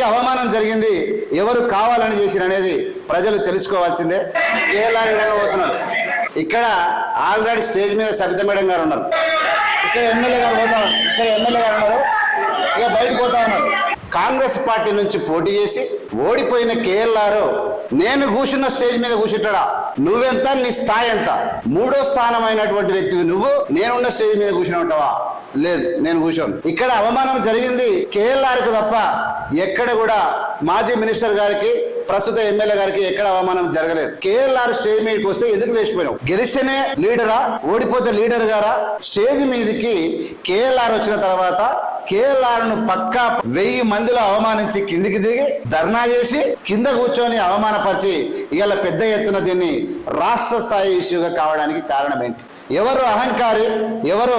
ఎవరికి అవమానం జరిగింది ఎవరు కావాలని చేసిన అనేది ప్రజలు తెలుసుకోవాల్సిందే. కేఎల్ఆర్ పోతున్నారు? ఇక్కడ ఆల్రెడీ స్టేజ్ మీద సబిత మేడం గారు ఉన్నారు. ఇక్కడ ఎమ్మెల్యే గారు పోతా ఇక్కడ ఎమ్మెల్యే గారు ఉన్నారు. ఇక బయటకు పోతా ఉన్నారు. కాంగ్రెస్ పార్టీ నుంచి పోటీ చేసి ఓడిపోయిన కేఎల్ఆర్ నేను కూర్చున్న స్టేజ్ మీద కూర్చుంటాడా? నువ్వెంత? నీ స్థాయి ఎంత? మూడో స్థానం అయినటువంటి వ్యక్తివి నువ్వు నేనున్న స్టేజ్ మీద కూర్చుని ఉంటావా? లేదు నేను కూర్చోను. ఇక్కడ అవమానం జరిగింది కేఎల్ఆర్కు తప్ప ఎక్కడ కూడా మాజీ మినిస్టర్ గారికి ప్రస్తుత ఎమ్మెల్యే గారికి ఎక్కడ అవమానం జరగలేదు. కేఎల్ఆర్ స్టేజ్ మీదకి వస్తే ఎందుకు లేచిపోయినావు? గెలిస్తేనే లీడరా? ఓడిపోతే లీడర్ గారా? స్టేజ్ మీదకి కేఎల్ఆర్ వచ్చిన తర్వాత కేఎల్ఆర్ను పక్కా వెయ్యి మందిలో అవమానించి కిందికి దిగి ధర్నా చేసి కింద కూర్చొని అవమానపరిచి ఇవాళ పెద్ద ఎత్తున దీన్ని రాష్ట్ర స్థాయి ఇష్యూగా కావడానికి కారణం ఏంటి? ఎవరు అహంకారి ఎవరు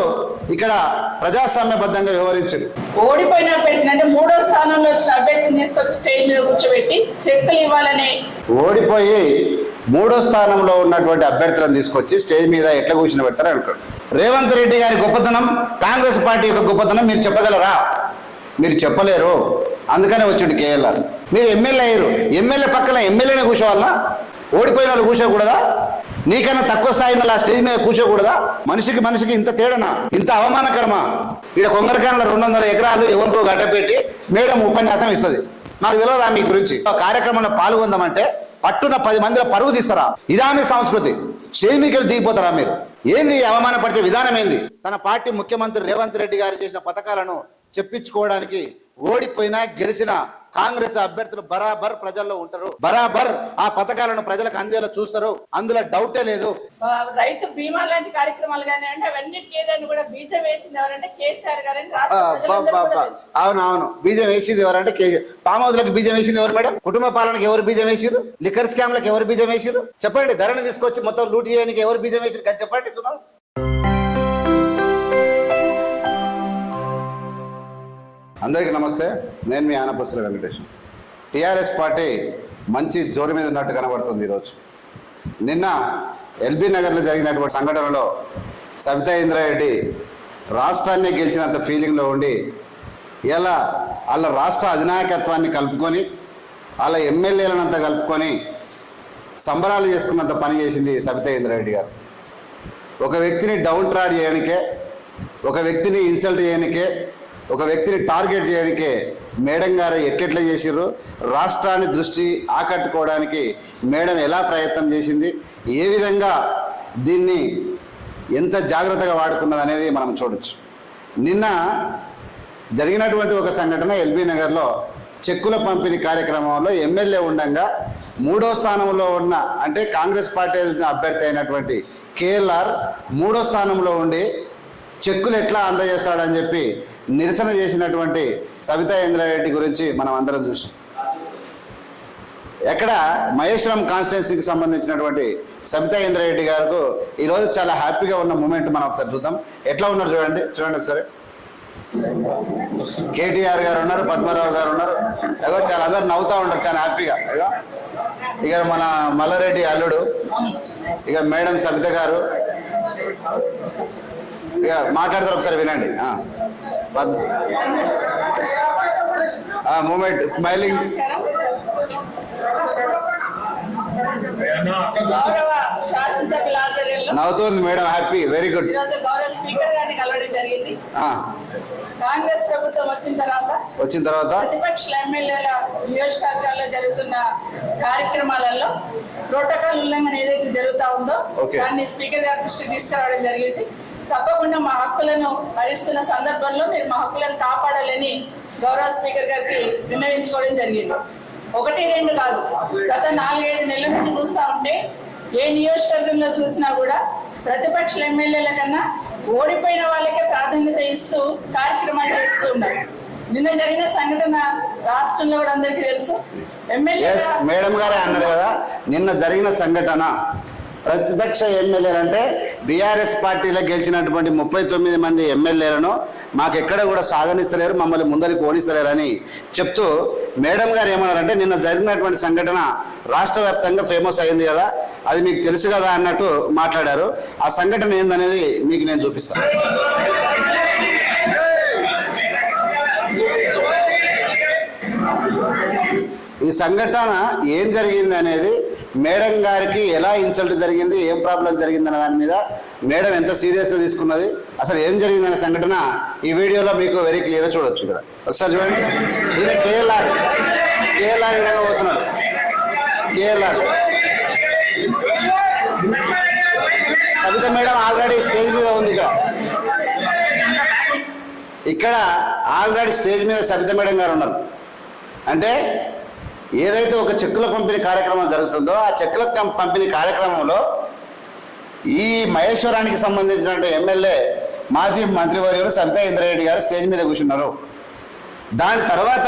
ఇక్కడ ప్రజాస్వామ్యబద్ధంగా వ్యవహరించరు. ఓడిపోయిన అభ్యర్థిని అంటే మూడో స్థానంలో వచ్చిన అభ్యర్థిని తీసుకొచ్చి స్టేజ్ మీద కూర్చోబెట్టి చెక్కులు ఇవ్వాలని ఓడిపోయి మూడో స్థానంలో ఉన్నటువంటి అభ్యర్థులను తీసుకొచ్చి స్టేజ్ మీద ఎట్లా కూర్చుని పెడతారు అనుకోండి రేవంత్ రెడ్డి గారి గొప్పతనం కాంగ్రెస్ పార్టీ యొక్క గొప్పతనం మీరు చెప్పగలరా? మీరు చెప్పలేరు. అందుకనే వచ్చిండు కేఎల్ఆర్. మీరు ఎమ్మెల్యే అయ్యారు. ఎమ్మెల్యే పక్కన ఎమ్మెల్యేనే కూర్చోవాలనా ఓడిపోయిన వాళ్ళు కూర్చోకూడదా? నీకన్నా తక్కువ స్థాయి ఉన్న ఆ స్టేజ్ మీద కూర్చోకూడదా? మనిషికి మనిషికి ఇంత తేడనా? ఇంత అవమానకరమా? ఇక్కడ కొంగరకాయల రెండు వందల ఎకరాలు ఎవరికో గడ్డపెట్టి మేడం ఉపన్యాసం ఇస్తుంది. నాకు తెలియదు మీ గురించి? ఆ కార్యక్రమంలో పాల్గొందామంటే పట్టున పది మందిలో పరువు తీస్తారా? ఇదామే సంస్కృతి. షేమికలు దిగిపోతారా మీరు? ఏంది అవమానపరిచే విధానం ఏంది? తన పార్టీ ముఖ్యమంత్రి రేవంత్ రెడ్డి గారు చేసిన పథకాలను చెప్పించుకోవడానికి ఓడిపోయినా గెలిచిన కాంగ్రెస్ అభ్యర్థులు బరాబర్ ప్రజల్లో ఉంటారు. బరాబర్ ఆ పథకాలను ప్రజలకు అందేలా చూస్తారు. అందులో డౌటే లేదు. రైతు బీమా లాంటి కార్యక్రమాలు కానీ అంటే అవన్నిటికీ ఏదైనా కూడా బీజం వేసింది ఎవరంటే కేసీఆర్ గారని ఆ, రాష్ట్ర బా, ప్రజలందరూ బా, కూడా బా. తెలుసు. అవును అవును బీజం వేసింది ఎవరంటే ఫామ్ హౌస్లకు బీజం వేసింది ఎవరు మేడం? కుటుంబ పాలనకి ఎవరు బీజం వేసిరు లిక్కర్ స్కామ్లకు ఎవరు బీజం వేసిరు చెప్పండి ధరని తీసుకొచ్చి మొత్తం లూట్ చేయడానికి ఎవరు బీజం వేసిరు చెప్పండి చూద్దాం అందరికీ నమస్తే. నేను మీ ఆనపసుల వెంకటేశ్వర టీఆర్ఎస్ పార్టీ మంచి జోరు మీద ఉన్నట్టు కనబడుతుంది ఈరోజు. నిన్న ఎల్బీ నగర్లో జరిగినటువంటి సంఘటనలో సబితా ఇంద్రారెడ్డి రాష్ట్రాన్ని గెలిచినంత ఫీలింగ్లో ఉండి ఇలా వాళ్ళ రాష్ట్ర అధినాయకత్వాన్ని కలుపుకొని వాళ్ళ ఎమ్మెల్యేలనంతా కలుపుకొని సంబరాలు చేసుకున్నంత పని చేసింది సబితా ఇంద్రారెడ్డి గారు. ఒక వ్యక్తిని డౌన్ ట్రాడ్ చేయడానికే ఒక వ్యక్తిని ఇన్సల్ట్ చేయడానికే ఒక వ్యక్తిని టార్గెట్ చేయడానికే మేడం గారు ఎట్లెట్లా చేసిర్రు? రాష్ట్రాన్ని దృష్టి ఆకట్టుకోవడానికి మేడం ఎలా ప్రయత్నం చేసింది? ఏ విధంగా దీన్ని ఎంత జాగ్రత్తగా వాడుకున్నది అనేది మనం చూడొచ్చు. నిన్న జరిగినటువంటి ఒక సంఘటన ఎల్బీ నగర్లో చెక్కుల పంపిణీ కార్యక్రమంలో ఎమ్మెల్యే ఉండగా మూడో స్థానంలో ఉన్న అంటే కాంగ్రెస్ పార్టీ అభ్యర్థి అయినటువంటి కేఎల్ఆర్ మూడో స్థానంలో ఉండి చెక్కులు ఎట్లా అందజేస్తాడని చెప్పి నిరసన చేసినటువంటి సవితా ఇంద్రారెడ్డి గురించి మనం అందరం చూసాం. ఎక్కడ మహేశ్వరం కాన్స్టిట్యున్సీకి సంబంధించినటువంటి సబితా ఇంద్రారెడ్డి గారు ఈరోజు చాలా హ్యాపీగా ఉన్న మూమెంట్ మనం ఒకసారి చూద్దాం. ఎట్లా ఉన్నారు చూడండి చూడండి ఒకసారి. కేటీఆర్ గారు ఉన్నారు పద్మారావు గారు ఉన్నారు. అగో చాలా అందరు నవ్వుతా ఉంటారు చాలా హ్యాపీగా. అగో ఇక మన మల్లారెడ్డి అల్లుడు ఇక మేడం సబిత గారు. ఇక మాట్లాడతారు ఒకసారి వినండి. Moment smiling. నవ్వుతుంది madam happy very good. Speaker గారిని కలవడం జరిగింది. కాంగ్రెస్ ప్రభుత్వం వచ్చిన తర్వాత వచ్చిన తర్వాత? ప్రతిపక్ష ఎమ్మెల్యేల నియోజకవర్గాల్లో జరుగుతున్న కార్యక్రమాలలో ప్రోటోకాల్ ఉల్లంఘన ఏదైతే జరుగుతా ఉందో. దాన్ని స్పీకర్ గారి దృష్టికి తీసుకురావడం జరిగింది. తప్పకుండా మా హక్కులను భరిస్తున్న సందర్భంలో మీరు మా హక్కులను కాపాడాలని గౌరవ స్పీకర్ గారికి విన్నవించుకోవడం జరిగింది. ఒకటి రెండు కాదు. గత నాలుగైదు నెలల నుండి చూస్తా ఉంటే ఏ నియోజకవర్గంలో చూసినా కూడా ప్రతిపక్ష ఎమ్మెల్యేల కన్నా ఓడిపోయిన వాళ్ళకే ప్రాధాన్యత ఇస్తూ కార్యక్రమాలు చేస్తూ ఉన్నారు. నిన్న జరిగిన సంఘటన రాష్ట్రంలో కూడా అందరికీ తెలుసు. ఎమ్మెల్యే మేడం గారే అన్నారు కదా నిన్న జరిగిన సంఘటన. ప్రతిపక్ష ఎమ్మెల్యేలు అంటే బీఆర్ఎస్ పార్టీలో గెలిచినటువంటి ముప్పై తొమ్మిది మంది ఎమ్మెల్యేలను మాకు ఎక్కడ కూడా సాగనిస్తలేరు మమ్మల్ని ముందరికి ఓడిస్తలేరని చెప్తూ మేడం గారు ఏమన్నారంటే నిన్న జరిగినటువంటి సంఘటన రాష్ట్ర వ్యాప్తంగా ఫేమస్ అయింది కదా అది మీకు తెలుసు కదా అన్నట్టు మాట్లాడారు. ఆ సంఘటన ఏందనేది మీకు నేను చూపిస్తాను ఈ సంఘటన ఏం జరిగింది అనేది మేడం గారికి ఎలా ఇన్సల్ట్ జరిగింది ఏం ప్రాబ్లం జరిగింది అన్న దాని మీద మేడం ఎంత సీరియస్గా తీసుకున్నది అసలు ఏం జరిగింది అనే సంఘటన ఈ వీడియోలో మీకు వెరీ క్లియర్గా చూడొచ్చు ఇక్కడ. ఒకసారి చూడండి. ఈయన కేఎల్ఆర్ కేఎల్ఆర్ విధంగా పోతున్నాడు. KLR Sabitha madam already stage మీద ఉంది ఇక్కడ. ఇక్కడ ఆల్రెడీ స్టేజ్ మీద సబిత మేడం గారు ఉన్నారు. అంటే ఏదైతే ఒక చెక్కుల పంపిణీ కార్యక్రమం జరుగుతుందో ఆ చెక్కుల కం- పంపిణీ కార్యక్రమంలో ఈ మహేశ్వరానికి సంబంధించినటువంటి ఎమ్మెల్యే మాజీ మంత్రివర్యులు సబితా ఇంద్రారెడ్డి గారు స్టేజ్ మీద కూర్చున్నారు. దాని తర్వాత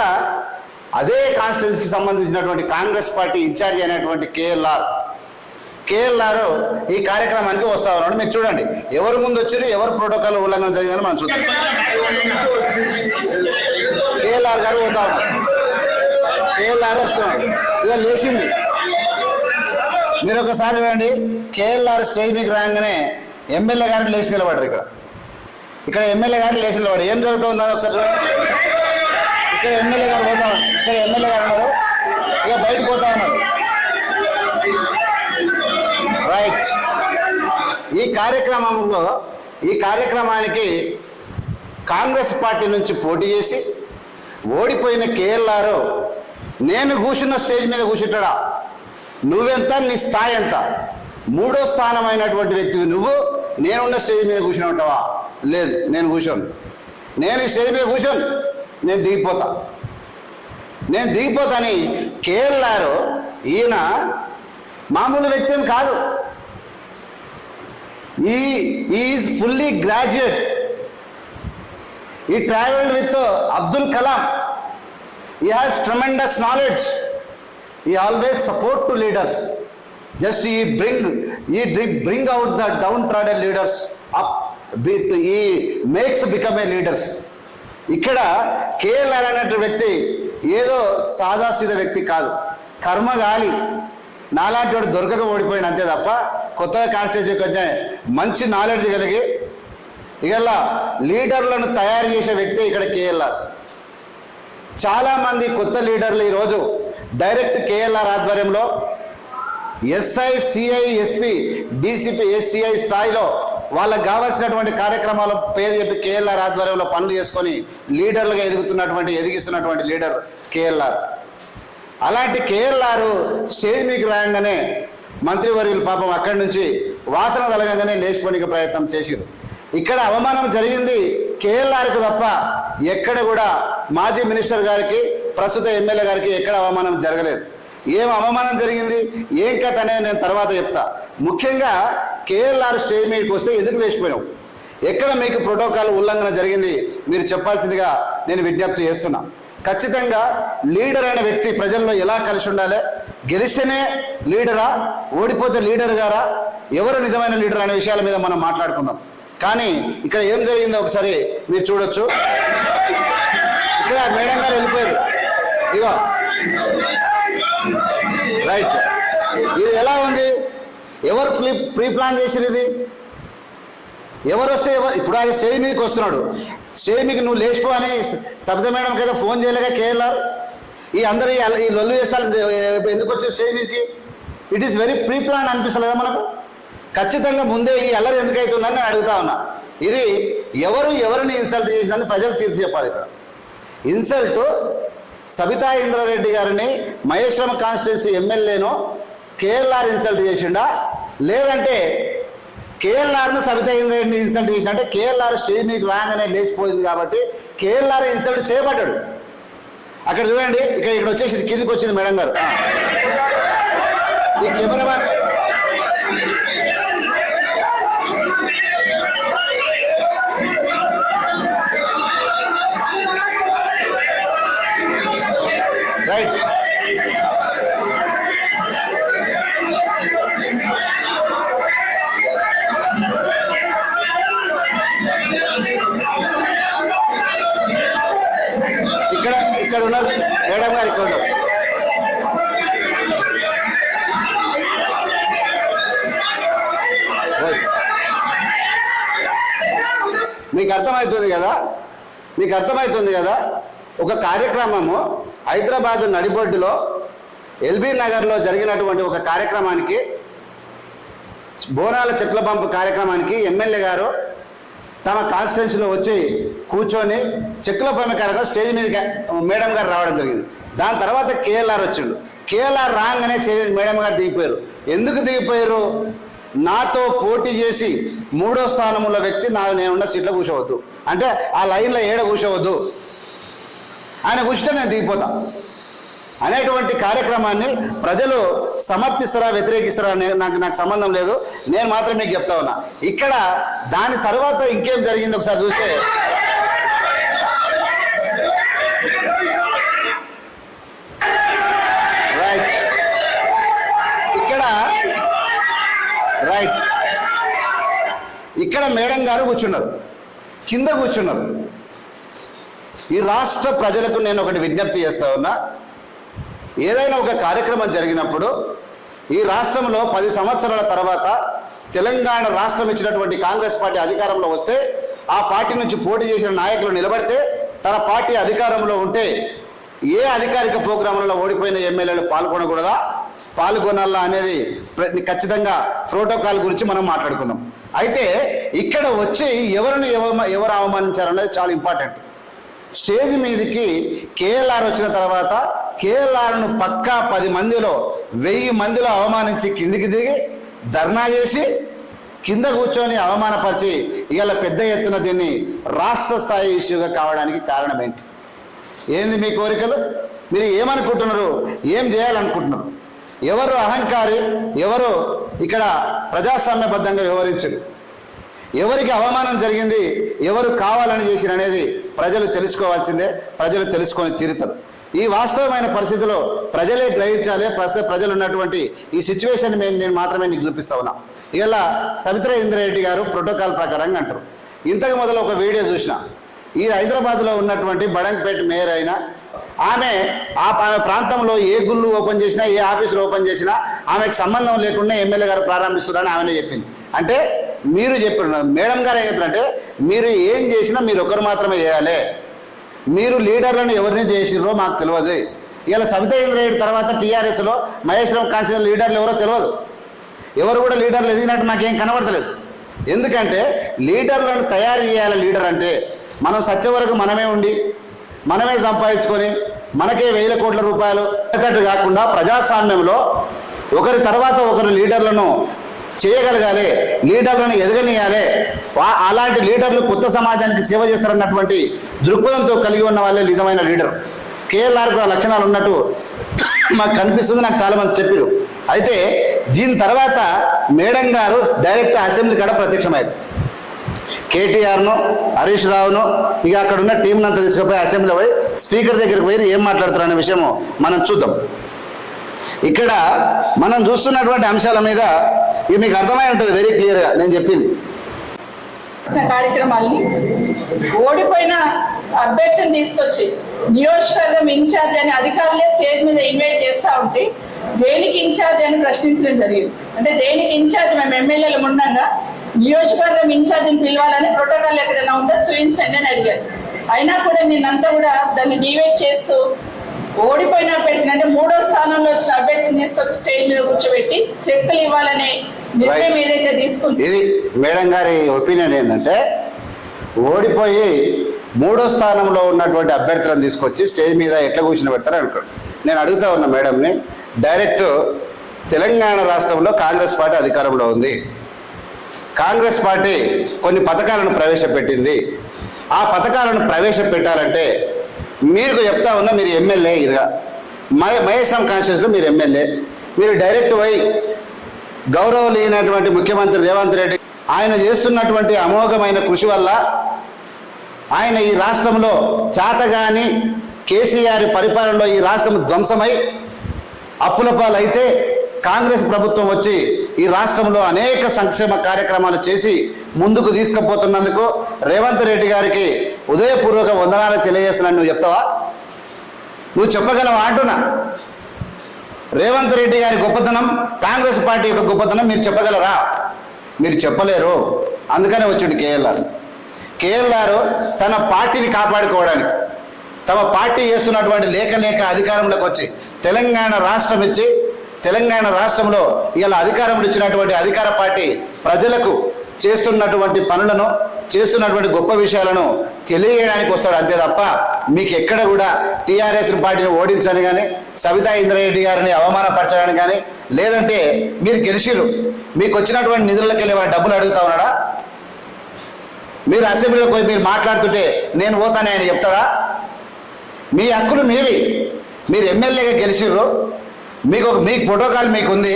అదే కాన్స్టిట్యున్సీకి సంబంధించినటువంటి కాంగ్రెస్ పార్టీ ఇన్ఛార్జ్ అయినటువంటి కేఎల్ఆర్. కేఎల్ఆర్ ఈ కార్యక్రమానికి వస్తా ఉన్నాడు. మీరు చూడండి ఎవరు ముందు వచ్చారు ఎవరు ప్రోటోకాల్ ఉల్లంఘన జరిగిందని మనం చూద్దాం. కేఎల్ఆర్ గారు పోతా ఉన్నారు. కేఎల్ఆర్ వస్తున్నాడు ఇక లేచింది. మీరు ఒకసారి చూడండి కేఎల్ఆర్ స్టేజ్ మీకు రాగానే ఎమ్మెల్యే గారిని లేచి నిలబడరు ఇక్కడ. ఇక్కడ ఎమ్మెల్యే గారిని లేచి నిలబడి ఏం జరుగుతుందని ఒకసారి చూడండి. ఇక్కడ ఎమ్మెల్యే గారు పోతా ఇక్కడ ఎమ్మెల్యే గారు ఉన్నారు. ఇక బయటకు పోతా ఉన్నారు. రైట్. ఈ కార్యక్రమంలో ఈ కార్యక్రమానికి కాంగ్రెస్ పార్టీ నుంచి పోటీ చేసి ఓడిపోయిన కేఎల్ఆర్ నేను కూర్చున్న స్టేజ్ మీద కూర్చుంటాడా? నువ్వెంత? నీ స్థాయి ఎంత? మూడో స్థానమైనటువంటి వ్యక్తివి నువ్వు నేనున్న స్టేజ్ మీద కూర్చుని ఉంటావా? లేదు నేను కూర్చోను. నేను ఈ స్టేజ్ మీద కూర్చోను. నేను దిగిపోతా. నేను దిగిపోతాని కేఎల్ఆర్ ఈయన మామూలు వ్యక్తి కాదు. He is fully graduate he travelled with Abdul Kalam he has tremendous knowledge he always support to leaders just he bring he bring out the downtrodden leaders up he makes become a leaders ఇక్కడ KLR అనేటువంటి వ్యక్తి ఏదో సాదాసీద వ్యక్తి కాదు. కర్మ గాలి. నాలాంటి వాడు దొరకక ఓడిపోయిన అంతే తప్ప కొత్తగా కాన్స్టిట్యూన్సీకి వచ్చే మంచి నాలెడ్జ్ కలిగి ఇగల్లా లీడర్లను తయారు చేసే వ్యక్తి ఇక్కడ కేఎల్ఆర్. చాలామంది కొత్త లీడర్లు ఈరోజు డైరెక్ట్ కేఎల్ఆర్ ఆధ్వర్యంలో ఎస్ఐ సిఐ ఎస్పీ డీసీపీ ఎస్సీఐ స్థాయిలో వాళ్ళకు కావాల్సినటువంటి కార్యక్రమాల పేరు చెప్పి కేఎల్ఆర్ ఆధ్వర్యంలో పనులు చేసుకొని లీడర్లుగా ఎదుగుతున్నటువంటి ఎదిగిస్తున్నటువంటి లీడర్ కేఎల్ఆర్. అలాంటి కేఎల్ఆర్ స్టేజ్ మీకు రాయంగానే మంత్రివర్యులు పాపం అక్కడి నుంచి వాసన తలగంగానే లేచిపోనికి ప్రయత్నం చేసిరు ఇక్కడ అవమానం జరిగింది కేఎల్ఆర్కు తప్ప ఎక్కడ కూడా మాజీ మినిస్టర్ గారికి ప్రస్తుత ఎమ్మెల్యే గారికి ఎక్కడ అవమానం జరగలేదు. ఏం అవమానం జరిగింది? ఏం కథ అనేది నేను తర్వాత చెప్తా. ముఖ్యంగా కేఎల్ఆర్ స్టేజ్ మీదకి వస్తే ఎందుకు లేచిపోయావు ఎక్కడ మీకు ప్రోటోకాల్ ఉల్లంఘన జరిగింది? మీరు చెప్పాల్సిందిగా నేను విజ్ఞప్తి చేస్తున్నా. ఖచ్చితంగా లీడర్ అనే వ్యక్తి ప్రజల్లో ఎలా కలిసి ఉండాలి? గెలిస్తేనే లీడరా? ఓడిపోతే లీడర్ గారా? ఎవరు నిజమైన లీడర్ అనే విషయాల మీద మనం మాట్లాడుకుందాం. కానీ ఇక్కడ ఏం జరిగిందో ఒకసారి మీరు చూడొచ్చు. ఇక్కడ మేడం గారు వెళ్ళిపోయారు. ఇగో రైట్. ఇది ఎలా ఉంది? ఎవరు ప్రీ ప్రీ ప్లాన్ చేసిరు ఇది? ఎవరు వస్తే ఎవరు? ఇప్పుడు ఆయన స్టేజ్ మీదకి వస్తున్నాడు. స్టేజ్ మీకు నువ్వు లేచిపో అని శబ్ద మేడం కదా ఫోన్ చేయలేక కేరళ. ఈ అందరు ఈ లొల్లు చేస్తారు ఎందుకు వచ్చారు స్టేజ్ మీదకి it is very pre plan అనిపిస్తలేదా మనకు? ఖచ్చితంగా ముందే ఈ అల్లరి ఎందుకు అవుతుందని నేను అడుగుతా ఉన్నా. ఇది ఎవరు ఎవరిని ఇన్సల్ట్ చేసిందని ప్రజలు తీర్పు చెప్పాలి ఇక్కడ. ఇన్సల్ట్ సబితా ఇంద్రారెడ్డి గారిని మహేశ్వరం కాన్స్టిట్యున్సీ ఎమ్మెల్యేను కేఎల్ఆర్ ఇన్సల్ట్ చేసిండా? లేదంటే కేఎల్ఆర్ను సబితా ఇంద్రారెడ్డిని ఇన్సల్ట్ చేసిన అంటే కేఎల్ఆర్ స్టేజ్ మీకు రాగానే లేచిపోయింది కాబట్టి కేఎల్ఆర్ ఇన్సల్ట్ చేయబడ్డాడు. అక్కడ చూడండి ఇక్కడ ఇక్కడ వచ్చేసి కిందికి వచ్చింది మేడం గారు. ఈ కెమెరామెన్ మీకు అర్థమవుతుంది కదా? మీకు అర్థమవుతుంది కదా? ఒక కార్యక్రమము హైదరాబాద్ నడిబొడ్డులో ఎల్బీ నగర్లో జరిగినటువంటి ఒక కార్యక్రమానికి బోనాల చెట్ల పంపు కార్యక్రమానికి ఎమ్మెల్యే గారు తమ కాన్స్టిట్యున్సీలో వచ్చి కూర్చొని చెక్కుల పంపి కార్యక్రమం స్టేజ్ మీదకి మేడం గారు రావడం జరిగింది. దాని తర్వాత కేఎల్ఆర్ వచ్చిండు. కేఎల్ఆర్ రాగానే మేడం గారు దిగిపోయారు. ఎందుకు దిగిపోయారు? నాతో పోటీ చేసి మూడో స్థానంలో వ్యక్తి నా నేనున్న సీట్లో కూర్చోవద్దు. అంటే ఆ లైన్లో ఏడ కూర్చోవద్దు? ఆయన కూర్చుంటే నేను దిగిపోతా. అనేటువంటి కార్యక్రమాన్ని ప్రజలు సమర్థిస్తారా వ్యతిరేకిస్తారా అనే నాకు నాకు సంబంధం లేదు. నేను మాత్రం మీకు చెప్తా ఉన్నా. ఇక్కడ దాని తర్వాత ఇంకేం జరిగింది ఒకసారి చూస్తే రైట్ ఇక్కడ రైట్ ఇక్కడ మేడం గారు కూర్చున్నారు. కింద కూర్చున్నారు. ఈ రాష్ట్ర ప్రజలకు నేను ఒకటి విజ్ఞప్తి చేస్తా ఉన్నా. ఏదైనా ఒక కార్యక్రమం జరిగినప్పుడు ఈ రాష్ట్రంలో పది సంవత్సరాల తర్వాత తెలంగాణ రాష్ట్రం ఇచ్చినటువంటి కాంగ్రెస్ పార్టీ అధికారంలో వస్తే ఆ పార్టీ నుంచి పోటీ చేసిన నాయకులు నిలబడితే తన పార్టీ అధికారంలో ఉంటే ఏ అధికారిక ప్రోగ్రాంలలో ఓడిపోయిన ఎమ్మెల్యేలు పాల్గొనకూడదా? పాల్గొనాలా అనేది ఖచ్చితంగా ప్రోటోకాల్ గురించి మనం మాట్లాడుకుందాం. అయితే ఇక్కడ వచ్చి ఎవరిని ఎవరు ఎవరు అవమానించారనేది చాలా ఇంపార్టెంట్. స్టేజ్ మీదకి కేఎల్ఆర్ వచ్చిన తర్వాత కేఎల్ఆర్ను పక్కా పది మందిలో వెయ్యి మందిలో అవమానించి కిందికి దిగి ధర్నా చేసి కింద కూర్చొని అవమానపరిచి ఇవాళ పెద్ద ఎత్తున దీన్ని రాష్ట్ర స్థాయి ఇష్యూగా కావడానికి కారణం ఏంటి? ఏంది మీ కోరికలు? మీరు ఏమనుకుంటున్నారు? ఏం చేయాలనుకుంటున్నారు? ఎవరు అహంకారి ఎవరు ఇక్కడ ప్రజాస్వామ్యబద్ధంగా వ్యవహరించరు. ఎవరికి అవమానం జరిగింది ఎవరు కావాలని చేసిన అనేది ప్రజలు తెలుసుకోవాల్సిందే ప్రజలు తెలుసుకొని తీరుతారు. ఈ వాస్తవమైన పరిస్థితిలో ప్రజలే గ్రహించాలి ప్రస్తుత ప్రజలు ఉన్నటువంటి ఈ సిచ్యువేషన్ నేను నేను మాత్రమే నీకు చూపిస్తా ఉన్నా. ఇలా సవిత్ర ఇంద్రారెడ్డి గారు ప్రోటోకాల్ ప్రకారంగా అంటారు. ఇంతకు మొదలు ఒక వీడియో చూసిన. ఈ హైదరాబాద్లో ఉన్నటువంటి బడంగ్పేట్ మేయర్ అయిన ఆమె ఆ ఆమె ప్రాంతంలో ఏ గుళ్ళు ఓపెన్ చేసినా ఏ ఆఫీసులు ఓపెన్ చేసినా ఆమెకు సంబంధం లేకుండా ఎమ్మెల్యే గారు ప్రారంభిస్తున్నారని ఆమెనే చెప్పింది. అంటే మీరు చెప్పిన మేడం గారు ఏం చెప్పారంటే మీరు ఏం చేసినా మీరు ఒకరు మాత్రమే చేయాలి. మీరు లీడర్లను ఎవరిని చేసిరో మాకు తెలియదు. ఇలా సవితా ఇంద్రారెడ్డి తర్వాత టీఆర్ఎస్లో మహేశ్వరం కాన్స్టిట్యూషన్ లీడర్లు ఎవరో తెలియదు. ఎవరు కూడా లీడర్లు ఎదిగినట్టు మాకేం కనబడతలేదు. ఎందుకంటే లీడర్లను తయారు చేయాలి లీడర్ అంటే మనం సత్య వరకు మనమే ఉండి మనమే సంపాదించుకొని మనకే వేల కోట్ల రూపాయలు అన్నట్టు కాకుండా ప్రజాస్వామ్యంలో ఒకరి తర్వాత ఒకరు లీడర్లను చేయగలగాలి లీడర్లను ఎదగనీయాలి. అలాంటి లీడర్లు కొత్త సమాజానికి సేవ చేస్తారన్నటువంటి దృక్పథంతో కలిగి ఉన్న వాళ్ళే నిజమైన లీడర్. కేఎల్ఆర్కు ఆ లక్షణాలు ఉన్నట్టు మాకు కనిపిస్తుంది నాకు చాలామంది చెప్పారు అయితే దీని తర్వాత మేడం గారు డైరెక్ట్ అసెంబ్లీ కాడ ప్రత్యక్షమైంది కేటీఆర్ను హరీష్ రావును ఇక అక్కడ ఉన్న టీంని అంతా తీసుకుపోయి అసెంబ్లీ పోయి స్పీకర్ దగ్గరికి పోయి ఏం మాట్లాడుతారు అనే విషయము మనం చూద్దాం. ఇక్కడ మనం చూస్తున్నటువంటి అంశాల మీద ఇవి మీకు అర్థమై ఉంటుంది వెరీ క్లియర్గా నేను చెప్పింది. కార్యక్రమాల్ని ఓడిపోయిన అభ్యర్థిని తీసుకొచ్చి నియోజకవర్గం ఇన్ఛార్జ్ అని అధికారులే స్టేజ్ మీద ఇన్వైట్ చేస్తా ఉంటే దేనికి ఇన్ఛార్జ్ అని ప్రశ్నించడం జరిగింది. అంటే దేనికి ఇన్ఛార్జ్? మేము ఎమ్మెల్యేలు ఉండగా నియోజకవర్గం ఇన్ఛార్జిని పిలవాలని ప్రోటోకాల్ ఎక్కడైనా ఉందో? చూపించండి అని అడిగారు. అయినా కూడా నేనంతా కూడా దాన్ని డివైడ్ చేస్తూ ఓడిపోయిన అభ్యర్థిని అంటే మూడో స్థానంలో వచ్చిన అభ్యర్థిని తీసుకొచ్చి స్టేజ్ మీద కూర్చోబెట్టి చెక్కులు ఇవ్వాలనే నిర్ణయం. ఏదైతే తీసుకుంటే ఇది మేడం గారి ఒపీనియన్ ఏంటంటే ఓడిపోయి మూడో స్థానంలో ఉన్నటువంటి అభ్యర్థులను తీసుకొచ్చి స్టేజ్ మీద ఎట్లా కూర్చుని పెడతారు అనుకోండి. నేను అడుగుతా ఉన్న మేడంని డైరెక్ట్ తెలంగాణ రాష్ట్రంలో కాంగ్రెస్ పార్టీ అధికారంలో ఉంది. కాంగ్రెస్ పార్టీ కొన్ని పథకాలను ప్రవేశపెట్టింది. ఆ పథకాలను ప్రవేశపెట్టాలంటే మీకు చెప్తా ఉన్నా మీరు ఎమ్మెల్యే ఇరుగా మహేశ్వరం కాన్స్టిట్యూన్స్లో మీరు ఎమ్మెల్యే. మీరు డైరెక్ట్ పోయి గౌరవలేనటువంటి ముఖ్యమంత్రి రేవంత్ రెడ్డి ఆయన చేస్తున్నటువంటి అమోఘమైన కృషి వల్ల ఆయన ఈ రాష్ట్రంలో చాతగాని కేసీఆర్ పరిపాలనలో ఈ రాష్ట్రం ధ్వంసమై అప్పుల పాలైతే కాంగ్రెస్ ప్రభుత్వం వచ్చి ఈ రాష్ట్రంలో అనేక సంక్షేమ కార్యక్రమాలు చేసి ముందుకు తీసుకుపోతున్నందుకు రేవంత్ రెడ్డి గారికి ఉదయపూర్వక వందనాలు తెలియజేస్తున్నాను. నువ్వు చెప్తావా? నువ్వు చెప్పగలవా అంటున్నా? రేవంత్ రెడ్డి గారి గొప్పతనం కాంగ్రెస్ పార్టీ యొక్క గొప్పతనం మీరు చెప్పగలరా? మీరు చెప్పలేరు. అందుకనే వచ్చిండు కేఎల్ఆర్. కేఎల్ఆర్ తన పార్టీని కాపాడుకోవడానికి తమ పార్టీ చేస్తున్నటువంటి లేక లేక అధికారంలోకి వచ్చి తెలంగాణ రాష్ట్రం ఇచ్చి తెలంగాణ రాష్ట్రంలో ఇలా అధికారంలో ఇచ్చినటువంటి అధికార పార్టీ ప్రజలకు చేస్తున్నటువంటి పనులను చేస్తున్నటువంటి గొప్ప విషయాలను తెలియజేయడానికి వస్తాడు అంతే తప్ప మీకు ఎక్కడ కూడా టీఆర్ఎస్ పార్టీని ఓడించని కానీ సవితా ఇంద్రారెడ్డి గారిని అవమానపరచడానికి కానీ లేదంటే మీరు గెలిచిరు మీకు వచ్చినటువంటి నిధులకి వెళ్ళి వాడు డబ్బులు అడుగుతా ఉన్నాడా? మీరు అసెంబ్లీలో పోయి మీరు మాట్లాడుతుంటే నేను పోతానే ఆయన చెప్తాడా మీ హక్కులు మీవి. మీరు ఎమ్మెల్యేగా గెలిచిర్రు. మీకు ఒక మీకు ప్రోటోకాల్ మీకు ఉంది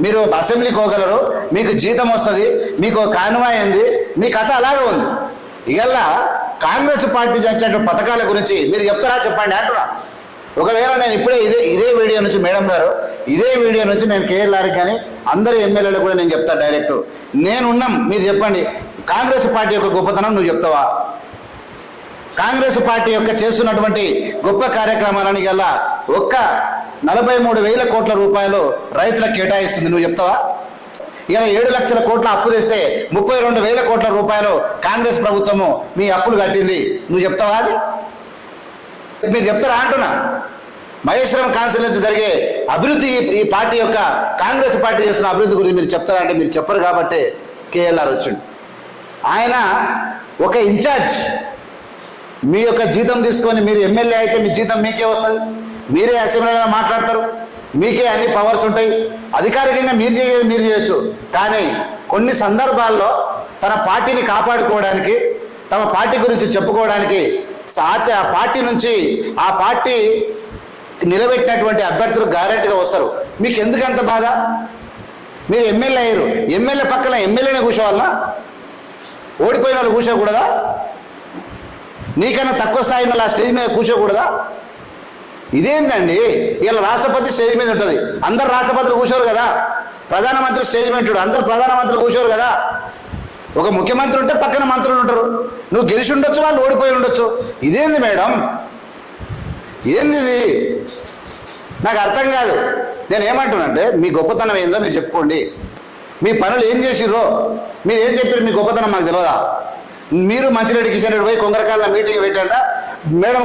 మీరు అసెంబ్లీకి పోగలరు. మీకు జీతం వస్తుంది. మీకు కానువాయి ఉంది. మీ కథ అలాగే ఉంది. ఇవల్ల కాంగ్రెస్ పార్టీ చేసేటువంటి పథకాల గురించి మీరు చెప్తారా? చెప్పండి అంటున్నా. ఒకవేళ నేను ఇప్పుడే ఇదే ఇదే వీడియో నుంచి మేడం గారు ఇదే వీడియో నుంచి నేను కేఎల్ఆర్ కానీ అందరు ఎమ్మెల్యేలు కూడా నేను చెప్తాను డైరెక్ట్. నేనున్నాం. మీరు చెప్పండి. కాంగ్రెస్ పార్టీ యొక్క గొప్పతనం నువ్వు చెప్తావా? కాంగ్రెస్ పార్టీ యొక్క చేస్తున్నటువంటి గొప్ప కార్యక్రమాలని గల్లా ఒక్క నలభై మూడు వేల కోట్ల రూపాయలు రైతులకు కేటాయిస్తుంది నువ్వు చెప్తావా? ఇలా ఏడు లక్షల కోట్ల అప్పు తెస్తే ముప్పై రెండు వేల కోట్ల రూపాయలు కాంగ్రెస్ ప్రభుత్వము మీ అప్పులు కట్టింది. నువ్వు చెప్తావా అది? మీరు చెప్తారా అంటున్నా? మహేశ్వరం కాన్సిల్ జరిగే అభివృద్ధి ఈ- పార్టీ యొక్క కాంగ్రెస్ పార్టీ చేస్తున్న అభివృద్ధి గురించి మీరు చెప్తారా అంటే మీరు చెప్పరు కాబట్టి కేఎల్ఆర్ వచ్చిండు. ఆయన ఒక ఇన్ఛార్జ్. మీ యొక్క జీతం తీసుకొని మీరు ఎమ్మెల్యే అయితే మీ జీతం మీకే వస్తుంది. మీరే అసెంబ్లీలో మాట్లాడతారు. మీకే అన్ని పవర్స్ ఉంటాయి. అధికారికంగా మీరు చేయేది మీరు చేయొచ్చు. కానీ కొన్ని సందర్భాల్లో తన పార్టీని కాపాడుకోవడానికి తమ పార్టీ గురించి చెప్పుకోవడానికి సాధ్య ఆ పార్టీ నుంచి ఆ పార్టీ నిలబెట్టినటువంటి అభ్యర్థులు గ్యారెంటీగా వస్తారు. మీకు ఎందుకు అంత బాధ? మీరు ఎమ్మెల్యే అయ్యారు. ఎమ్మెల్యే పక్కన ఎమ్మెల్యేనే కూర్చోవాలనా? ఓడిపోయిన వాళ్ళు కూర్చోకూడదా? నీకన్నా తక్కువ స్థాయి ఉన్న ఆ స్టేజ్ మీద కూర్చోకూడదా? ఇదేందండి? ఇలా రాష్ట్రపతి స్టేజ్ మీద ఉంటుంది. అందరు రాష్ట్రపతులు కూర్చోరు కదా. ప్రధానమంత్రి స్టేజ్ మీద ఉంటాడు. అందరు ప్రధానమంత్రులు కూర్చోరు కదా. ఒక ముఖ్యమంత్రి ఉంటే పక్కన మంత్రులు ఉంటారు. నువ్వు గెలిచి ఉండొచ్చు వాళ్ళు ఓడిపోయి ఉండొచ్చు. ఇదేంది మేడం? ఏంది ఇది? నాకు అర్థం కాదు. నేను ఏమంటున్నానంటే మీ గొప్పతనం ఏందో మీరు చెప్పుకోండి. మీ పనులు ఏం చేసిర్రో? మీరు ఏం చెప్పారు మీ గొప్పతనం మాకు తెలియదా మీరు మంచిరెడ్డి కిషన్ రెడ్డి పోయి కొంగరకాల మీటింగ్ పెట్టాట మేడం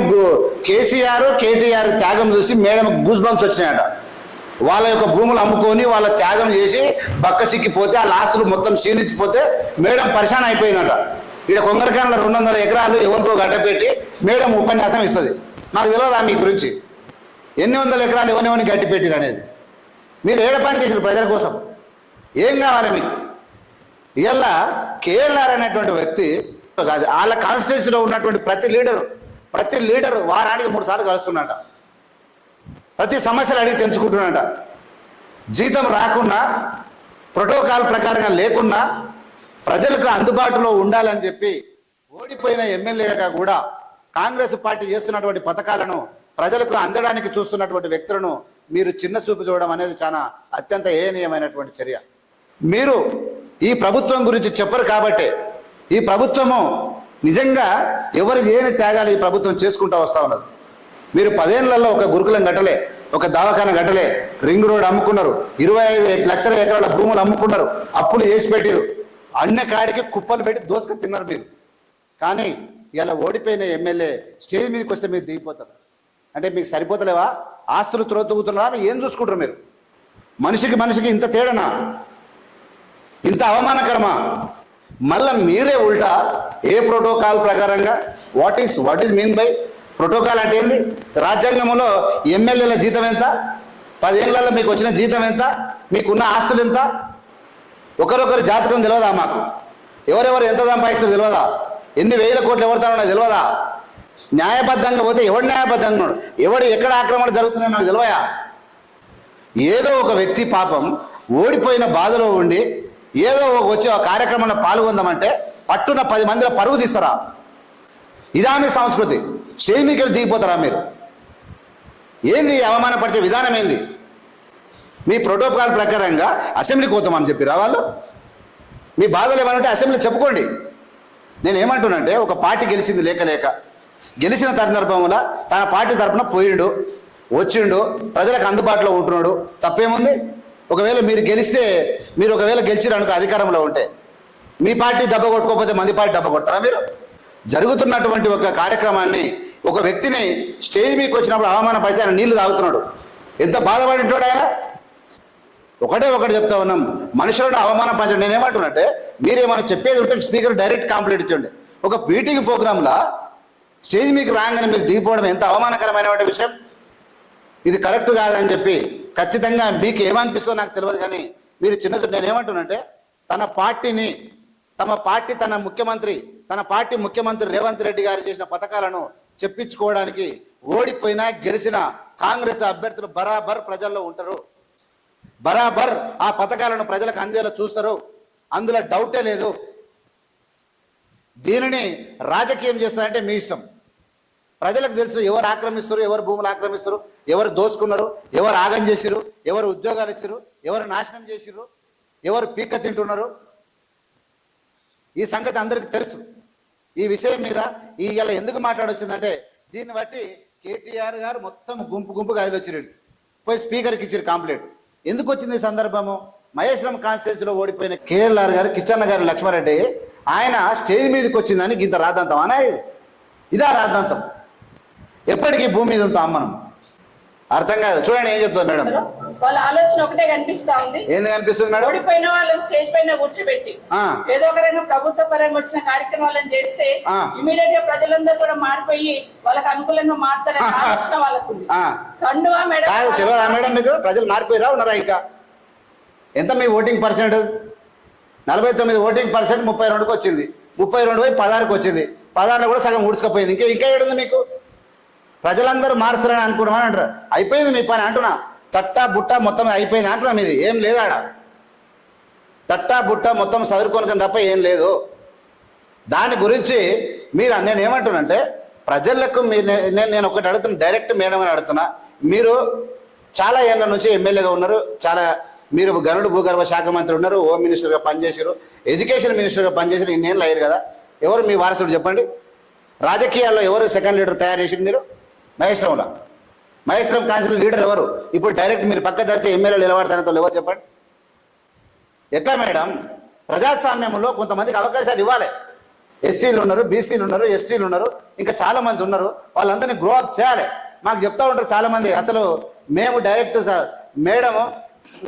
కేసీఆర్ కేటీఆర్ త్యాగం చూసి మేడం గూస్ బంప్స్ వచ్చినాయట. వాళ్ళ యొక్క భూములు అమ్ముకొని వాళ్ళ త్యాగం చేసి బక్క సిక్కిపోతే ఆ లాస్టులు మొత్తం క్షీణించిపోతే మేడం పరిశాన్ అయిపోయిందట. ఇక్కడ కొంగరకాలలో రెండు వందల ఎకరాలు ఎవరికో గడ్డపెట్టి మేడం ఉపన్యాసం ఇస్తుంది. మాకు తెలియదా మీ గురించి? ఎన్ని వందల ఎకరాలు ఎవరిని గట్టి పెట్టిరు అనేది మీరు ఏడ పని చేసారు ప్రజల కోసం? ఏం కావాలి మీకు? ఇవాళ కేఎల్ఆర్ అనేటువంటి వ్యక్తి కాదు వాళ్ళ కాన్స్టిట్యూన్సీలో ఉన్నటువంటి ప్రతి లీడరు ప్రతి లీడరు వారానికి మూడు సార్లు కలుస్తున్నాట ప్రతి సమస్యలు అడిగి తెంచుకుంటున్నట జీతం రాకున్నా ప్రోటోకాల్ ప్రకారంగా లేకున్నా ప్రజలకు అందుబాటులో ఉండాలని చెప్పి ఓడిపోయిన ఎమ్మెల్యేగా కూడా కాంగ్రెస్ పార్టీ చేస్తున్నటువంటి పథకాలను ప్రజలకు అందడానికి చూస్తున్నటువంటి వ్యక్తులను మీరు చిన్న చూపు చూడడం అనేది చాలా అత్యంత ఏనీయమైనటువంటి చర్య. మీరు ఈ ప్రభుత్వం గురించి చెప్పరు కాబట్టే. ఈ ప్రభుత్వము నిజంగా ఎవరు చేయని త్యాగాలు ఈ ప్రభుత్వం చేసుకుంటూ వస్తూ ఉన్నది. మీరు పదేళ్ళలో ఒక గురుకులం గట్టలే ఒక దవాఖాన గట్టలే రింగ్ రోడ్ అమ్ముకున్నారు ఇరవై ఐదు లక్షల ఎకరాల భూములు అమ్ముకున్నారు అప్పులు చేసి పెట్టారు అన్న కాడికి కుప్పలు పెట్టి దోసుకు తిన్నారు మీరు. కానీ ఇలా ఓడిపోయిన ఎమ్మెల్యే స్టేజ్ మీదకి వస్తే మీరు దిగిపోతారు. అంటే మీకు సరిపోతలేవా? ఆస్తులు త్రోతుగుతున్నారా మీరు ఏం చూసుకుంటారు మీరు? మనిషికి మనిషికి ఇంత తేడానా? ఇంత అవమానకరమా? మళ్ళా మీరే ఉల్టా ఏ ప్రోటోకాల్ ప్రకారంగా? What is what is mean by protocol అంటే ఏంది? రాజ్యాంగంలో ఎమ్మెల్యేల జీతం ఎంత? పదేళ్ళలో మీకు వచ్చిన జీతం ఎంత? మీకున్న ఆస్తులు ఎంత? ఒకరొకరి జాతకం తెలియదా మాకు? ఎవరెవరు ఎంత సంపాదిస్తారు తెలియదా ఎన్ని వేల కోట్లు ఎవరితో తెలియదా న్యాయబద్ధంగా పోతే ఎవడు న్యాయబద్ధంగా ఉన్నాడు? ఎవడు ఎక్కడ ఆక్రమణ జరుగుతున్నాయో నాకు తెలియయా ఏదో ఒక వ్యక్తి పాపం ఓడిపోయిన బాధలో ఉండి ఏదో ఒక కార్యక్రమంలో పాల్గొందామంటే పట్టున పది మందిలో పరుగు తీస్తారా? ఇదా మీ సంస్కృతి. షేమికలు దిగిపోతారా మీరు? ఏంది అవమానపరిచే విధానం ఏంది? మీ ప్రోటోకాల్ ప్రకారంగా అసెంబ్లీకి పోతామని చెప్పిరా వాళ్ళు? మీ బాధలు ఏమనంటే అసెంబ్లీ చెప్పుకోండి. నేను ఏమంటున్నానంటే ఒక పార్టీ గెలిచింది లేక లేక. గెలిచిన సందర్భంలో తన పార్టీ తరపున పోయిండు వచ్చిండు ప్రజలకు అందుబాటులో ఉంటున్నాడు. తప్పేముంది? ఒకవేళ మీరు గెలిస్తే మీరు ఒకవేళ గెలిచిరనుకో అధికారంలో ఉంటే. మీ పార్టీ దెబ్బ కొట్టుకోకపోతే మంది పార్టీ దెబ్బ కొడతారా మీరు? జరుగుతున్నటువంటి ఒక కార్యక్రమాన్ని ఒక వ్యక్తిని స్టేజ్ మీకు వచ్చినప్పుడు అవమానపరిచి ఆయన నీళ్ళు తాగుతున్నాడు. ఎంత బాధపడింటాడు ఆయన? ఒకటే ఒకటి చెప్తా ఉన్నాం. మనుషులను అవమానపరచండి నేనేమంటున్నట్టే మీరేమైనా చెప్పేది ఉంటే స్పీకర్ డైరెక్ట్ కంప్లైంట్ ఇచ్చండి. ఒక మీటింగ్ ప్రోగ్రాంలో స్టేజ్ మీకు రాగానే మీరు దిగిపోవడం ఎంత అవమానకరమైన విషయం? ఇది కరెక్ట్ కాదని చెప్పి ఖచ్చితంగా మీకు ఏమనిపిస్తుందో నాకు తెలియదు కానీ మీరు చిన్న చిన్న నేను ఏమంటున్నానంటే తన పార్టీని తమ పార్టీ తన ముఖ్యమంత్రి తన పార్టీ ముఖ్యమంత్రి రేవంత్ రెడ్డి గారు చేసిన పథకాలను చెప్పించుకోవడానికి ఓడిపోయినా గెలిచిన కాంగ్రెస్ అభ్యర్థులు బరాబర్ ప్రజల్లో ఉంటారు. బరాబర్ ఆ పథకాలను ప్రజలకు అందేలా చూస్తారు. అందులో డౌటే లేదు. దీనిని రాజకీయం చేస్తారంటే మీ ఇష్టం. ప్రజలకు తెలుసు ఎవరు ఆక్రమిస్తారు ఎవరు భూములు ఆక్రమిస్తారు ఎవరు దోసుకున్నారు ఎవరు ఆగం చేసిరు ఎవరు ఉద్యోగాలు ఇచ్చారు ఎవరు నాశనం చేసిరు ఎవరు పీక తింటున్నారు. ఈ సంగతి అందరికీ తెలుసు. ఈ విషయం మీద ఈ ఇలా ఎందుకు మాట్లాడొచ్చిందంటే దీన్ని బట్టి కేటీఆర్ గారు మొత్తం గుంపు గుంపు గదిలో వచ్చిరు పోయి స్పీకర్కి ఇచ్చారు కంప్లైంట్. ఎందుకు వచ్చింది ఈ సందర్భము? మహేశ్వరం కాన్స్టిట్యూన్సీలో ఓడిపోయిన కేఎల్ఆర్ గారు కిచ్చన్న గారు లక్ష్మారెడ్డి ఆయన స్టేజ్ మీదకి వచ్చిందని ఇంత రాద్ధాంతం అనే ఇదా రాద్ధాంతం ఎప్పటికీ భూమి మీద ఉంటాం మనం అర్థం కాదు. చూడండి ఏం చెప్తాం మేడం. వాళ్ళ ఆలోచన ఒకటే కనిపిస్తా ఉంది. ఏంది అనిపిస్తుంది మేడం? ఓడిపోయిన వాళ్ళని స్టేజ్ పైన కూర్చోబెట్టి. ఏదో ఒక రకంగా ప్రభుత్వ పరంగా వచ్చిన కార్యక్రమాలను చేస్తే. ఇమీడియట్గా ప్రజలందరూ కూడా మారిపోయి వాళ్ళకి అనుకూలంగా మారుతారనే ఆలోచన వాళ్ళకు. కండువా మేడం? తెలియదా మేడం మీకు? ప్రజలు మారిపోయిరా ఉన్నారా ఇంకా? ఎంత మీ ఓటింగ్ పర్సెంట్ నలభై తొమ్మిది ఓటింగ్ పర్సెంట్ ముప్పై రెండుకి వచ్చింది. ముప్పై రెండు పోయి పదహారుకి వచ్చింది. పదహారులో కూడా సగం ఊడ్చుకపోయింది. ఇంకా ఇంకా ఏడుంది మీకు? ప్రజలందరూ మారుస్తారని అనుకున్నామని అంటారు అయిపోయింది మీ పని అంటున్నా. తట్టా బుట్ట మొత్తం అయిపోయింది అంటున్నా మీది. ఏం లేదాడ తట్టా బుట్ట మొత్తం చదువుకోనికని తప్ప ఏం లేదు. దాని గురించి మీరు నేను ఏమంటున్నానంటే ప్రజలకు మీరు నేను నేను ఒకటి అడుగుతున్నా డైరెక్ట్ మేడం అని అడుగుతున్నా. మీరు చాలా ఏళ్ళ నుంచి ఎమ్మెల్యేగా ఉన్నారు. చాలా మీరు గనుడు భూగర్భ శాఖ మంత్రి ఉన్నారు. హోమ్ మినిస్టర్గా పనిచేశారు. ఎడ్యుకేషన్ మినిస్టర్గా పనిచేశారు. ఇన్నేళ్ళు అయ్యారు కదా. ఎవరు మీ వారసుడు చెప్పండి? రాజకీయాల్లో ఎవరు సెకండ్ లీడర్ తయారు చేసింది మీరు? మహేశ్వరంలో మహేశ్వరం కాన్సిల్ లీడర్ ఎవరు? ఇప్పుడు డైరెక్ట్ మీరు పక్క జరిగితే ఎమ్మెల్యేలు నిలబడతారంతో ఎవరు చెప్పండి? ఎట్లా మేడం? ప్రజాస్వామ్యంలో కొంతమందికి అవకాశాలు ఇవ్వాలి. ఎస్సీలు ఉన్నారు బీసీలు ఉన్నారు ఎస్టీలు ఉన్నారు ఇంకా చాలా మంది ఉన్నారు. వాళ్ళందరినీ గ్రో అప్ చేయాలి. మాకు చెప్తా ఉంటారు చాలా మంది. అసలు మేము డైరెక్ట్ సార్ మేడం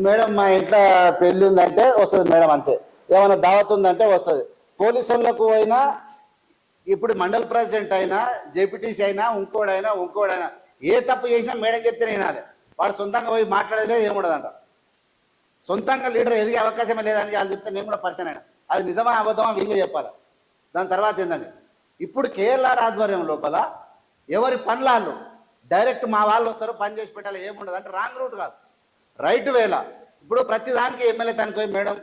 మేడం మా ఇంట్లో పెళ్ళి ఉందంటే వస్తుంది మేడం అంతే. ఏమైనా దావత్ ఉందంటే వస్తుంది. పోలీసు వాళ్ళకు అయినా ఇప్పుడు మండల ప్రెసిడెంట్ అయినా జెపిటీసీ అయినా ఇంకోడైనా ఇంకోడైనా ఏ తప్పు చేసినా మేడం చెప్తే వినాలి. వాడు సొంతంగా పోయి మాట్లాడేది ఏముండదంట సొంతంగా లీడర్ ఎదిగే అవకాశమే లేదని వాళ్ళు చెప్తే నేను కూడా పర్సన్ అయినా. అది నిజమా అబద్ధమా వీళ్ళు చెప్పాలి. దాని తర్వాత ఏంటండి ఇప్పుడు కేఎల్ఆర్ ఆధ్వర్యం లోపల ఎవరి పనులాళ్ళు డైరెక్ట్ మా వాళ్ళు వస్తారు పని చేసి పెట్టాలి ఏముండదు అంటే రాంగ్ రూట్ కాదు. రైట్ వేలా. ఇప్పుడు ప్రతి దానికి ఎమ్మెల్యే తనకి పోయి మేడం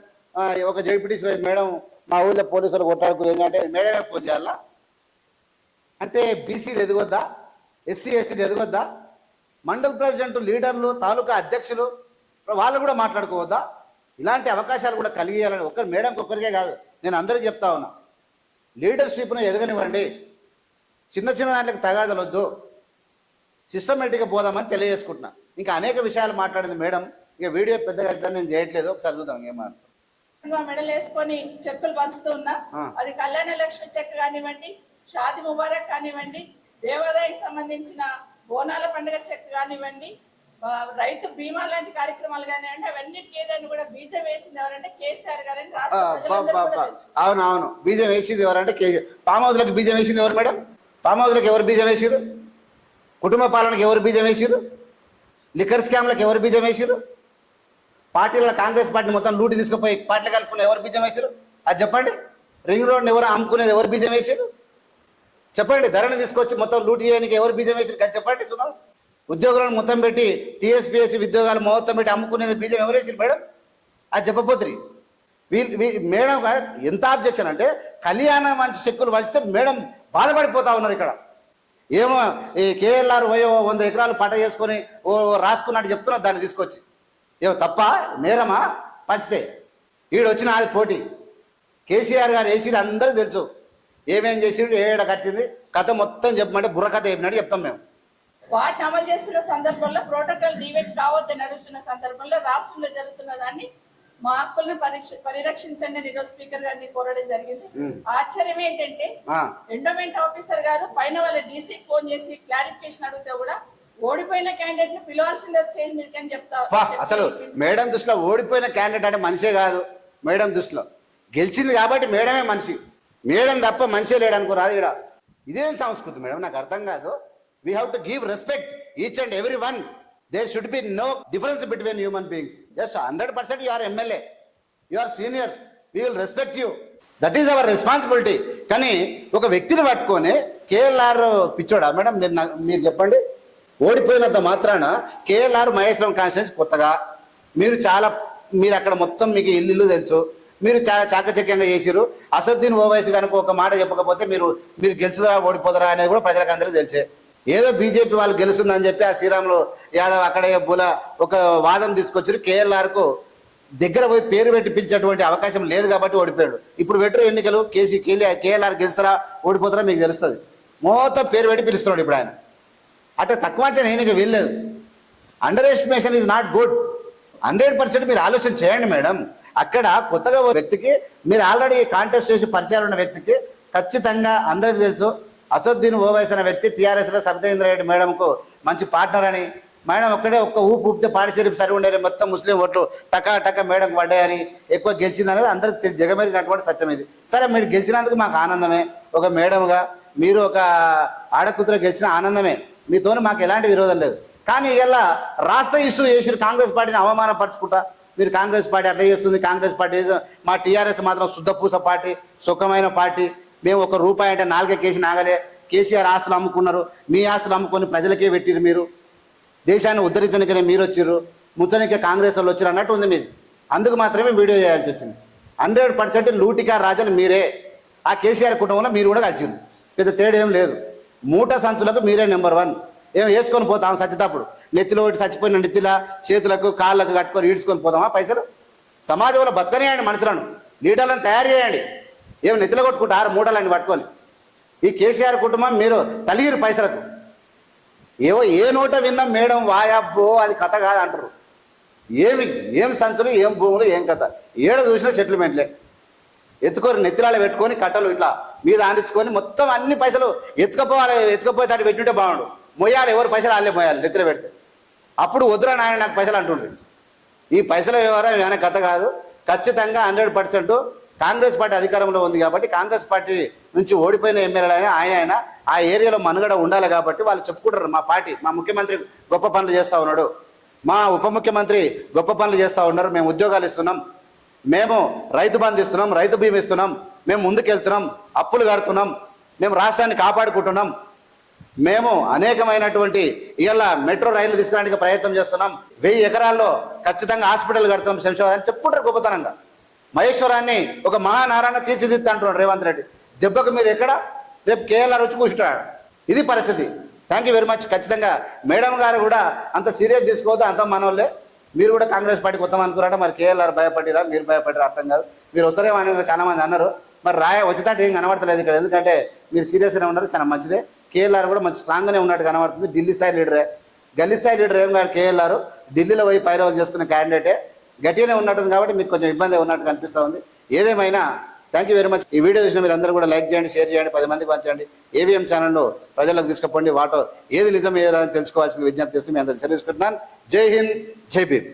ఒక జడ్పీటీసీ పోయి మేడం మా ఊళ్ళో పోలీసులు కొట్టాడుకు ఏంటంటే మేడమే ఫోన్ చేయాలా? అంటే బీసీలు ఎదగొద్దా? ఎస్సీ ఎస్టీలు ఎదగొద్దా? మండల్ ప్రెసిడెంట్ లీడర్లు తాలూకా అధ్యక్షులు వాళ్ళు కూడా మాట్లాడుకోవద్దా? ఇలాంటి అవకాశాలు కూడా కలిగేయాలని ఒక్కరు మేడంకి ఒక్కరికే కాదు నేను అందరికీ చెప్తా ఉన్నా. లీడర్షిప్ను ఎదగనివ్వండి. చిన్న చిన్న దాంట్లోకి తగాదలు వద్దు. సిస్టమేటిక్గా పోదామని తెలియజేసుకుంటున్నా. ఇంకా అనేక విషయాలు మాట్లాడింది మేడం. ఇక వీడియో పెద్దగా నేను చేయట్లేదు. ఒకసారి చూద్దాం కండువా మెడల్ వేసుకొని చెక్కులు పంచుతూ ఉన్నా. అది కళ్యాణ లక్ష్మి చెక్ కానివ్వండి షాది ముబారక్ కానివ్వండి దేవాదాయానికి సంబంధించిన బోనాల పండుగ చెక్ కానివ్వండి రైతు బీమా లాంటి కార్యక్రమాలు కానివ్వండి అవన్నిటికీ ఏదైనా కూడా బీజం వేసింది ఎవరంటే కేసీఆర్ గారని. అవును అవును బీజం వేసింది ఎవరంటే కేజీ పామ్ హౌస్లకు బీజం వేసింది ఎవరు మేడం? పామ్ హౌస్లకు ఎవరు బీజం వేసిరు కుటుంబ పాలనకు ఎవరు బీజం వేసిరు లిక్కర్ స్కామ్లకు ఎవరు బీజం వేసిరు పార్టీల కాంగ్రెస్ పార్టీ మొత్తం లూటి తీసుకుపోయి పార్టీలు కలుపుకుని ఎవరు బీజం వేసిరు అది చెప్పండి. రింగ్ రోడ్ని ఎవరు అమ్ముకునేది ఎవరు బీజం వేసిరు చెప్పండి ధరని తీసుకొచ్చి మొత్తం లూట్ చేయడానికి ఎవరు బీజం వేసిరు? కానీ చెప్పండి చూద్దాం ఉద్యోగులను మొత్తం పెట్టి టీఎస్పీఎస్సీ ఉద్యోగాలు మొత్తం పెట్టి అమ్ముకునేది బీజం ఎవరు మేడం? అది చెప్పపోతురి వీళ్ళు వీ- మేడం ఎంత ఆబ్జెక్షన్ అంటే కళ్యాణ మంచి చెక్కులు వంచితే మేడం బాధపడిపోతా ఉన్నారు ఇక్కడ. ఏమో ఈ కేఎల్ఆర్ ఓ వంద ఎకరాలు పట చేసుకొని ఓ రాసుకున్నట్టు చెప్తున్నారు దాన్ని తీసుకొచ్చి. ఏమో తప్ప? నేరమా? పంచితే. ఈడు వచ్చిన అది పోటీ. కేసీఆర్ గారు ఏసీలు అందరికీ తెలుసు. ఏమేం చేసిండు ఏడ కట్టింది కథ మొత్తం చెప్పమంటే బుర్ర కథ చెప్పినట్టు చెప్తాం మేము. వాటిని అమలు చేస్తున్న సందర్భంలో ప్రోటోకాల్ డివేట్ కావద్దని అడుగుతున్న సందర్భంలో రాష్ట్రంలో జరుగుతున్న దాన్ని మా హక్కులను పరీక్ష పరిరక్షించండి అని ఈరోజు స్పీకర్ గారిని కోరడం జరిగింది. ఆశ్చర్యం ఏంటంటే ఎండోమెంట్ ఆఫీసర్ గారు పైన వాళ్ళ డీసీ ఫోన్ చేసి క్లారిఫికేషన్ అడిగితే కూడా ఓడిపోయిన క్యాండిడేట్ని పిలవాల్సిందే స్టేజ్ మీదకి అని చెప్తా అసలు మేడం దృష్టిలో ఓడిపోయిన క్యాండిడేట్ అంటే మనిషే కాదు మేడం దృష్టిలో. గెలిచింది కాబట్టి మేడమే మనిషి. మేడం తప్ప మనిషే లేడు అనుకో రాదు ఇక్కడ. ఇదేం సంస్కృతి మేడం? నాకు అర్థం కాదు. We have to give respect each and every one they should be no difference between human beings just hundred percent you are MLA you are senior we will respect you that is our responsibility కానీ ఒక వ్యక్తిని పట్టుకొని KLR పిచ్చోడా? Madam మీరు మీరు చెప్పండి. ఓడిపోయినంత మాత్రాన KLR Maheshwaram కాన్స్టిట్యూన్స్ కొత్తగా. మీరు చాలా మీరు అక్కడ మొత్తం మీకు ఇల్లు ఇల్లు తెలుసు. మీరు చాలా చాకచక్యంగా చేసిరు అసద్దీన్ ఓవైసీ కనుక ఒక మాట చెప్పకపోతే మీరు మీరు గెలుచుదరా ఓడిపోదరా అనేది కూడా ప్రజలకు అందరికీ తెలిసే. ఏదో బీజేపీ వాళ్ళు గెలుస్తుందని చెప్పి ఆ శ్రీరాములు యాదవ్ అక్కడే బుల ఒక వాదం తీసుకొచ్చారు. కేఎల్ఆర్కు దగ్గర పోయి పేరు పెట్టి పిలిచేటువంటి అవకాశం లేదు కాబట్టి ఓడిపోయాడు. ఇప్పుడు పెట్టరు ఎన్నికలు కేసీ కేలీ కేఎల్ఆర్ గెలుస్తారా ఓడిపోతారా మీకు తెలుస్తుంది. మొత్తం పేరు పెట్టి పిలుస్తున్నాడు ఇప్పుడు ఆయన. అట్లా తక్కువ అంచనా ఎన్నిక వెళ్ళలేదు underestimation is not good hundred percent మీరు ఆలోచన చేయండి మేడం. అక్కడ కొత్తగా వ్యక్తికి మీరు ఆల్రెడీ కాంటెస్ట్ చేసి పరిచయాలు ఉన్న వ్యక్తికి ఖచ్చితంగా అందరికీ తెలుసు అసద్దీన్ ఓవైస్ అనే వ్యక్తి టీఆర్ఎస్లో సబితేంద్ర రెడ్డి మేడంకు మంచి పార్ట్నర్ అని. మేడం ఒక్కడే ఒక్క ఊపు ఊపితే పాడిసేరి సరి ఉండేది మొత్తం ముస్లిం ఓట్లు టకా టకా మేడం పడ్డాయని ఎక్కువ గెలిచింది అనేది అందరికి తెలి- జగమెరిగినటువంటి సత్యం ఇది. సరే మీరు గెలిచినందుకు మాకు ఆనందమే. ఒక మేడంగా మీరు ఒక ఆడకూతురు గెలిచిన ఆనందమే. మీతోని మాకు ఎలాంటి విరోధం లేదు. కానీ ఇలా రాష్ట్ర ఇష్యూ చేసి కాంగ్రెస్ పార్టీని అవమానపరచుకుంటా మీరు కాంగ్రెస్ పార్టీ అట్లా చేస్తుంది కాంగ్రెస్ పార్టీ మా టీఆర్ఎస్ మాత్రం శుద్ధపూస పార్టీ సుఖమైన పార్టీ. మేము ఒక రూపాయి అంటే నాలుగే కేసు నాగలే. కేసీఆర్ ఆస్తులు అమ్ముకున్నారు. మీ ఆస్తులు అమ్ముకొని ప్రజలకే పెట్టిరు మీరు. దేశాన్ని ఉద్ధరించడానికనే మీరు వచ్చారు ముచ్చనికే కాంగ్రెస్ వాళ్ళు వచ్చారు అన్నట్టు ఉంది మీది. అందుకు మాత్రమే వీడియో చేయాల్సి వచ్చింది. హండ్రెడ్ పర్సెంట్ లూటికా రాజని మీరే. ఆ కేసీఆర్ కుటుంబంలో మీరు కూడా కలిసింది పెద్ద తేడా ఏం లేదు. మూట సంచులకు మీరే నెంబర్ వన్. ఏం వేసుకొని పోతాం సచ్చితప్పుడు. నెత్తిలో ఒకటి చచ్చిపోయిన నెత్తిలా చేతులకు కాళ్ళకు కట్టుకొని ఈడ్చుకొని పోతామా పైసలు? సమాజంలో బతకనియండి మనుషులను. లీడర్లను తయారు చేయండి. ఏం నెత్తిలో కొట్టుకుంటారు మూటలని పట్టుకొని. ఈ కేసీఆర్ కుటుంబం మీరు తలిగిరు పైసలకు. ఏవో ఏ నోట విన్నాం మేడం వాయాబ్బో అది కథ కాదు అంటారు ఏమి ఏం సంచులు ఏం భూములు ఏం కథ. ఏడ చూసినా సెటిల్మెంట్లే. ఎత్తుకొని నెత్తిలాలు పెట్టుకొని కట్టలు ఇట్లా మీద ఆడించుకొని మొత్తం అన్ని పైసలు ఎత్తుకపోవాలి ఎత్తుకపోతే అటు పెట్టింటే బాగుండు. మొయ్యాలి ఎవరు పైసలు వాళ్ళే మొయ్యాలి నెత్తిలో పెడితే. అప్పుడు వద్దురా నాయన నాకు పైసలు అంటుండ్రు. ఈ పైసల వ్యవహారం ఏమైనా కథ కాదు. ఖచ్చితంగా హండ్రెడ్ పర్సెంట్ కాంగ్రెస్ పార్టీ అధికారంలో ఉంది కాబట్టి కాంగ్రెస్ పార్టీ నుంచి ఓడిపోయిన ఎమ్మెల్యేలు అయినా ఆయన అయినా ఆ ఏరియాలో మనుగడ ఉండాలి కాబట్టి వాళ్ళు చెప్పుకుంటారు. మా పార్టీ మా ముఖ్యమంత్రి గొప్ప పనులు చేస్తూ ఉన్నాడు. మా ఉప ముఖ్యమంత్రి గొప్ప పనులు చేస్తూ ఉన్నారు. మేము ఉద్యోగాలు ఇస్తున్నాం. మేము రైతు బంధు ఇస్తున్నాం రైతు బీమా ఇస్తున్నాం. మేము ముందుకెళ్తున్నాం. అప్పులు కడుతున్నాం. మేము రాష్ట్రాన్ని కాపాడుకుంటున్నాం. మేము అనేకమైనటువంటి ఇవాళ మెట్రో రైళ్ళు తీసుకురావడానికి ప్రయత్నం చేస్తున్నాం. వెయ్యి ఎకరాల్లో ఖచ్చితంగా హాస్పిటల్ కడుతున్నాం శంషాబాద్ అని చెప్పుకుంటారు గొప్పతనంగా. మహేశ్వరాన్ని ఒక మహానారంగా తీర్చిదిద్దా అంటున్నాడు రేవంత్ రెడ్డి. దెబ్బకు మీరు ఎక్కడ? రేపు కేఎల్ఆర్ వచ్చి కూర్చుంటాడు. ఇది పరిస్థితి. థ్యాంక్ యూ వెరీ మచ్ ఖచ్చితంగా మేడం గారు కూడా అంత సీరియస్ తీసుకోవద్దు అంత మనోళ్ళే. మీరు కూడా కాంగ్రెస్ పార్టీకి వస్తాం అనుకున్నారా మరి కేఎల్ఆర్ భయపడిరా మీరు భయపడిరా అర్థం కాదు. మీరు వస్తారేమో అని చాలా మంది అన్నారు. మరి రాయ వచ్చినట్టు ఏం కనబడతలేదు ఇక్కడ. ఎందుకంటే మీరు సీరియస్గానే ఉన్నారు. చాలా మంచిదే. కేఎల్ఆర్ కూడా మంచి స్ట్రాంగ్గానే ఉన్నట్టు కనబడుతుంది. ఢిల్లీ స్థాయి లీడరే గల్లీ స్థాయి లీడర్ ఏం కాదు కేఎల్ఆర్. ఢిల్లీలో పోయి పైరవం చేసుకునే క్యాండిడేటే గట్టిగానే ఉన్నట్టుంది కాబట్టి మీకు కొంచెం ఇబ్బంది ఉన్నట్టు కనిపిస్తూ ఉంది. ఏదేమైనా థ్యాంక్ యూ వెరీ మచ్ ఈ వీడియో చూసిన మీరు అందరూ కూడా లైక్ చేయండి షేర్ చేయండి పది మందికి పంచండి. ఏవిఎం ఛానల్లో ప్రజలకు తీసుకుపోండి. వాటో ఏది నిజం ఏది తెలుసుకోవాల్సిన విజ్ఞప్తి చేసి మీ అందరూ సెలవుకుంటున్నాను జై హింద్ జై భీమ్.